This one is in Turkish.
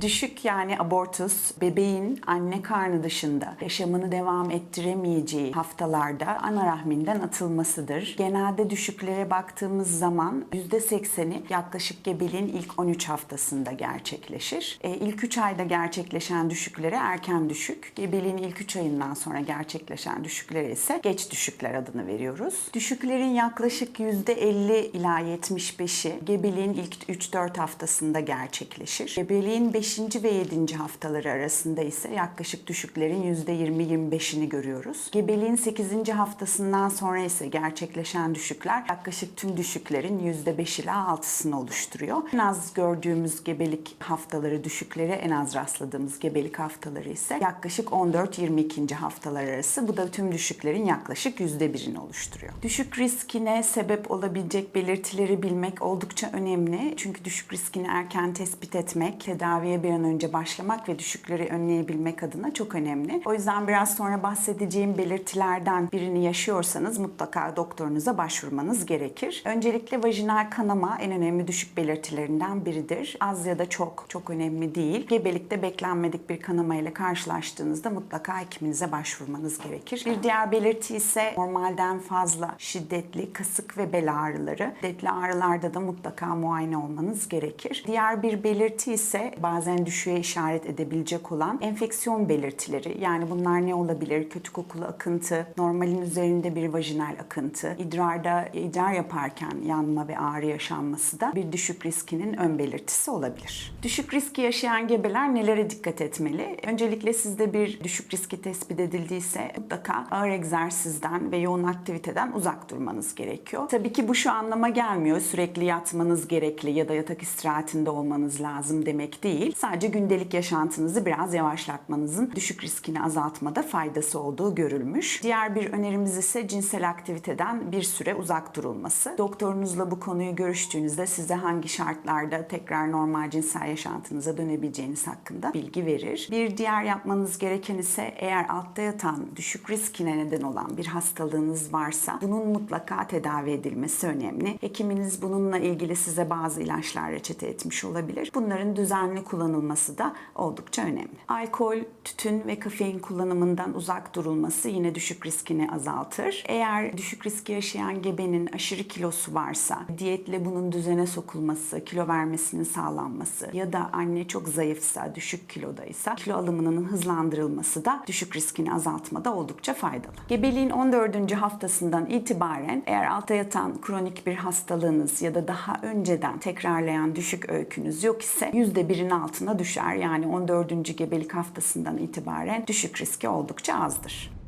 Düşük yani abortus bebeğin anne karnı dışında yaşamını devam ettiremeyeceği haftalarda ana rahminden atılmasıdır. Genelde düşüklere baktığımız zaman %80'i yaklaşık gebeliğin ilk 13 haftasında gerçekleşir. E, ilk 3 ayda gerçekleşen düşüklere erken düşük, gebeliğin ilk 3 ayından sonra gerçekleşen düşüklere ise geç düşükler adını veriyoruz. Düşüklerin yaklaşık %50 ila 75'i gebeliğin ilk 3-4 haftasında gerçekleşir. Gebeliğin 5. ve 7. haftaları arasında ise yaklaşık düşüklerin %20-25'ini görüyoruz. Gebeliğin 8. haftasından sonra ise gerçekleşen düşükler yaklaşık tüm düşüklerin %5 ila 6'sını oluşturuyor. En az gördüğümüz gebelik haftaları düşüklere en az rastladığımız gebelik haftaları ise yaklaşık 14-22. haftalar arası. Bu da tüm düşüklerin yaklaşık %1'ini oluşturuyor. Düşük riskine sebep olabilecek belirtileri bilmek oldukça önemli. Çünkü düşük riskini erken tespit etmek, tedaviye bir an önce başlamak ve düşükleri önleyebilmek adına çok önemli. O yüzden biraz sonra bahsedeceğim belirtilerden birini yaşıyorsanız mutlaka doktorunuza başvurmanız gerekir. Öncelikle vajinal kanama en önemli düşük belirtilerinden biridir. Az ya da çok, çok önemli değil. Gebelikte beklenmedik bir kanama ile karşılaştığınızda mutlaka hekiminize başvurmanız gerekir. Bir diğer belirti ise normalden fazla şiddetli kasık ve bel ağrıları. Şiddetli ağrılarda da mutlaka muayene olmanız gerekir. Diğer bir belirti ise bazen düşüğe işaret edebilecek olan enfeksiyon belirtileri. Yani bunlar ne olabilir? Kötü kokulu akıntı, normalin üzerinde bir vajinal akıntı, idrarda idrar yaparken yanma ve ağrı yaşanması da bir düşük riskinin ön belirtisi olabilir. Düşük riski yaşayan gebeler nelere dikkat etmeli? Öncelikle sizde bir düşük riski tespit edildiyse mutlaka ağır egzersizden ve yoğun aktiviteden uzak durmanız gerekiyor. Tabii ki bu şu anlama gelmiyor. Sürekli yatmanız gerekli ya da yatak istirahatinde olmanız lazım demek değil. Sadece gündelik yaşantınızı biraz yavaşlatmanızın düşük riskini azaltmada faydası olduğu görülmüş. Diğer bir önerimiz ise cinsel aktiviteden bir süre uzak durulması. Doktorunuzla bu konuyu görüştüğünüzde size hangi şartlarda tekrar normal cinsel yaşantınıza dönebileceğiniz hakkında bilgi verir. Bir diğer yapmanız gereken ise eğer altta yatan düşük riskine neden olan bir hastalığınız varsa bunun mutlaka tedavi edilmesi önemli. Hekiminiz bununla ilgili size bazı ilaçlar reçete etmiş olabilir. Bunların düzenli kullanılması da oldukça önemli. Alkol, tütün ve kafein kullanımından uzak durulması yine düşük riskini azaltır. Eğer düşük riski yaşayan gebenin aşırı kilosu varsa, diyetle bunun düzene sokulması, kilo vermesinin sağlanması ya da anne çok zayıfsa, düşük kilodaysa kilo alımının hızlandırılması da düşük riskini azaltmada oldukça faydalı. Gebeliğin 14. haftasından itibaren eğer alta yatan kronik bir hastalığınız ya da daha önceden tekrarlayan düşük öykünüz yok ise %1'in altına düşer. Yani 14. gebelik haftasından itibaren düşük riski oldukça azdır.